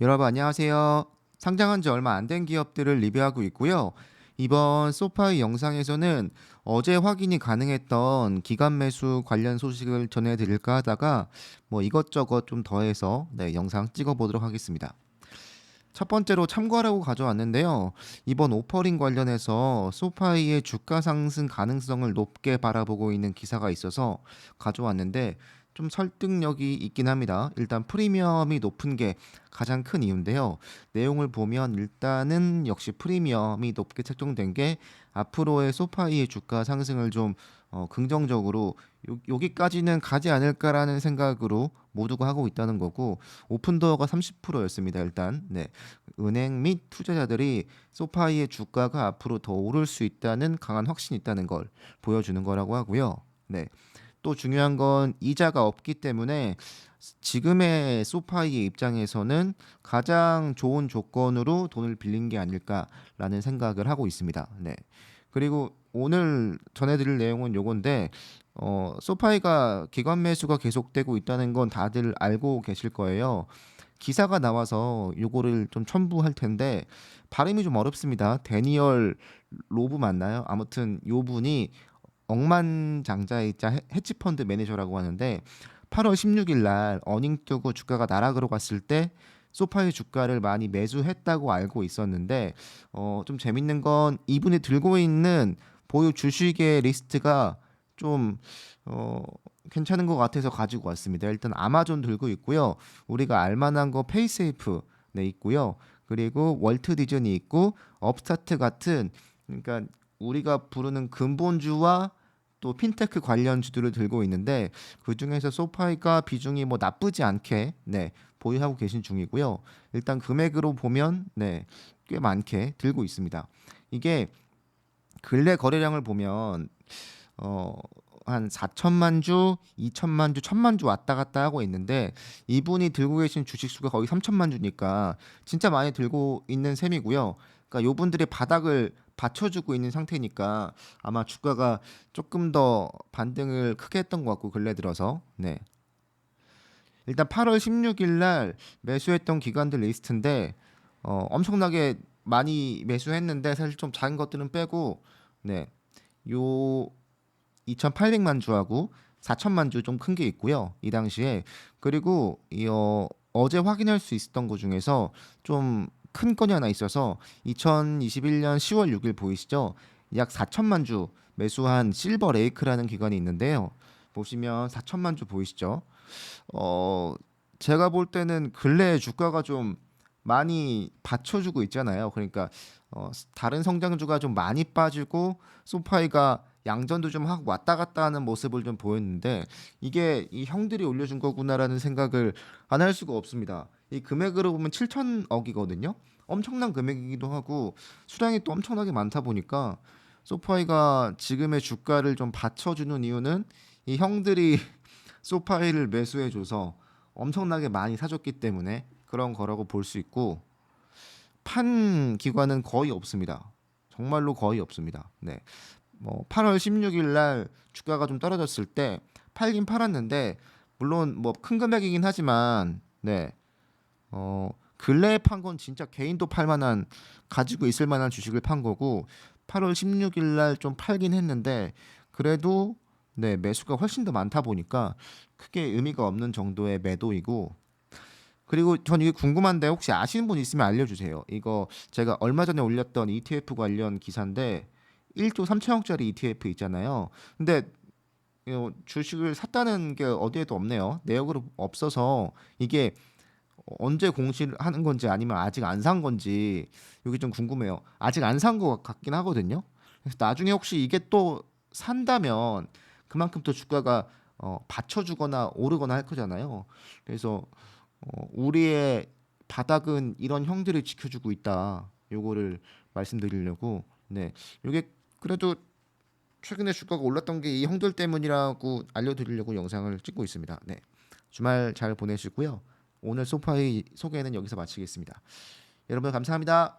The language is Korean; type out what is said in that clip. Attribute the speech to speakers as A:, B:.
A: 여러분 안녕하세요. 상장한 지 얼마 안 된 기업들을 리뷰하고 있고요. 이번 소파이 영상에서는 어제 확인이 가능했던 기간 매수 관련 소식을 전해드릴까 하다가 뭐 이것저것 좀 더해서 네, 영상 찍어보도록 하겠습니다. 첫 번째로 참고하라고 가져왔는데요. 이번 오퍼링 관련해서 소파이의 주가 상승 가능성을 높게 바라보고 있는 기사가 있어서 가져왔는데 좀 설득력이 있긴 합니다. 일단 프리미엄이 높은 게 가장 큰 이유인데요. 내용을 보면 일단은 역시 프리미엄이 높게 책정된 게 앞으로의 소파이의 주가 상승을 좀 어, 긍정적으로 요, 여기까지는 가지 않을까라는 생각으로 모두가 하고 있다는 거고 오픈도어가 30%였습니다. 일단 네. 은행 및 투자자들이 소파이의 주가가 앞으로 더 오를 수 있다는 강한 확신이 있다는 걸 보여주는 거라고 하고요. 네. 또 중요한 건 이자가 없기 때문에 지금의 소파이의 입장에서는 가장 좋은 조건으로 돈을 빌린 게 아닐까라는 생각을 하고 있습니다. 네. 그리고 오늘 전해드릴 내용은 요건데 어, 소파이가 기관 매수가 계속되고 있다는 건 다들 알고 계실 거예요. 기사가 나와서 요거를 좀 첨부할 텐데 발음이 좀 어렵습니다. 데니얼 로브 맞나요? 아무튼 요 분이 억만장자이자 헤지펀드 매니저라고 하는데 8월 16일 날 어닝 뜨고 주가가 나락으로 갔을 때 소파의 주가를 많이 매수했다고 알고 있었는데 어, 좀 재밌는 건 이분이 들고 있는 보유 주식의 리스트가 좀 어, 괜찮은 것 같아서 가지고 왔습니다. 일단 아마존 들고 있고요. 우리가 알만한 거 페이세이프 네 있고요. 그리고 월트 디즈니 있고 업스타트 같은 그러니까 우리가 부르는 근본주와 또 핀테크 관련 주들을 들고 있는데 그 중에서 소파이가 비중이 뭐 나쁘지 않게 네 보유하고 계신 중이고요. 일단 금액으로 보면 네 꽤 많게 들고 있습니다. 이게 근래 거래량을 보면 어. 한 4천만 주, 2천만 주, 1천만 주 왔다 갔다 하고 있는데 이분이 들고 계신 주식 수가 거의 3천만 주니까 진짜 많이 들고 있는 셈이고요. 그러니까 요분들이 바닥을 받쳐주고 있는 상태니까 아마 주가가 조금 더 반등을 크게 했던 것 같고 근래 들어서 네. 일단 8월 16일 날 매수했던 기관들 리스트인데 어, 엄청나게 많이 매수했는데 사실 좀 작은 것들은 빼고 네. 요 2,800만 주하고 4천만 주 좀 큰 게 있고요. 이 당시에 그리고 이 어, 어제 확인할 수 있었던 것 중에서 좀 큰 건이 하나 있어서 2021년 10월 6일 보이시죠? 약 4천만 주 매수한 실버 레이크라는 기관이 있는데요. 보시면 4천만 주 보이시죠? 어, 제가 볼 때는 근래 주가가 좀 많이 받쳐주고 있잖아요. 그러니까 어, 다른 성장주가 좀 많이 빠지고 소파이가 양전도 좀 하고 왔다 갔다 하는 모습을 좀 보였는데 이게 이 형들이 올려준 거구나라는 생각을 안 할 수가 없습니다. 이 금액으로 보면 7천억이거든요. 엄청난 금액이기도 하고 수량이 또 엄청나게 많다 보니까 소파이가 지금의 주가를 좀 받쳐주는 이유는 이 형들이 소파이를 매수해줘서 엄청나게 많이 사줬기 때문에 그런 거라고 볼 수 있고 판 기관은 거의 없습니다. 정말로 거의 없습니다. 네. 뭐 8월 16일 날 주가가 좀 떨어졌을 때 팔긴 팔았는데 물론 뭐 큰 금액이긴 하지만 네. 어 근래에 판 건 진짜 개인도 팔 만한 가지고 있을 만한 주식을 판 거고 8월 16일 날 좀 팔긴 했는데 그래도 네, 매수가 훨씬 더 많다 보니까 크게 의미가 없는 정도의 매도이고 그리고 전 이게 궁금한데 혹시 아시는 분 있으면 알려주세요. 이거 제가 얼마 전에 올렸던 ETF 관련 기사인데 1조 3천억짜리 ETF 있잖아요. 근데 어, 주식을 샀다는 게 어디에도 없네요. 내역으로 없어서 이게 언제 공시를 하는 건지 아니면 아직 안 산 건지 이게 좀 궁금해요. 아직 안 산 것 같긴 하거든요. 그래서 나중에 혹시 이게 또 산다면 그만큼 또 주가가 어, 받쳐주거나 오르거나 할 거잖아요. 그래서 어, 우리의 바닥은 이런 형들이 지켜주고 있다. 요거를 말씀드리려고 네, 요게 그래도 최근에 주가가 올랐던 게 이 형들 때문이라고 알려드리려고 영상을 찍고 있습니다. 네, 주말 잘 보내시고요. 오늘 소파의 소개는 여기서 마치겠습니다. 여러분 감사합니다.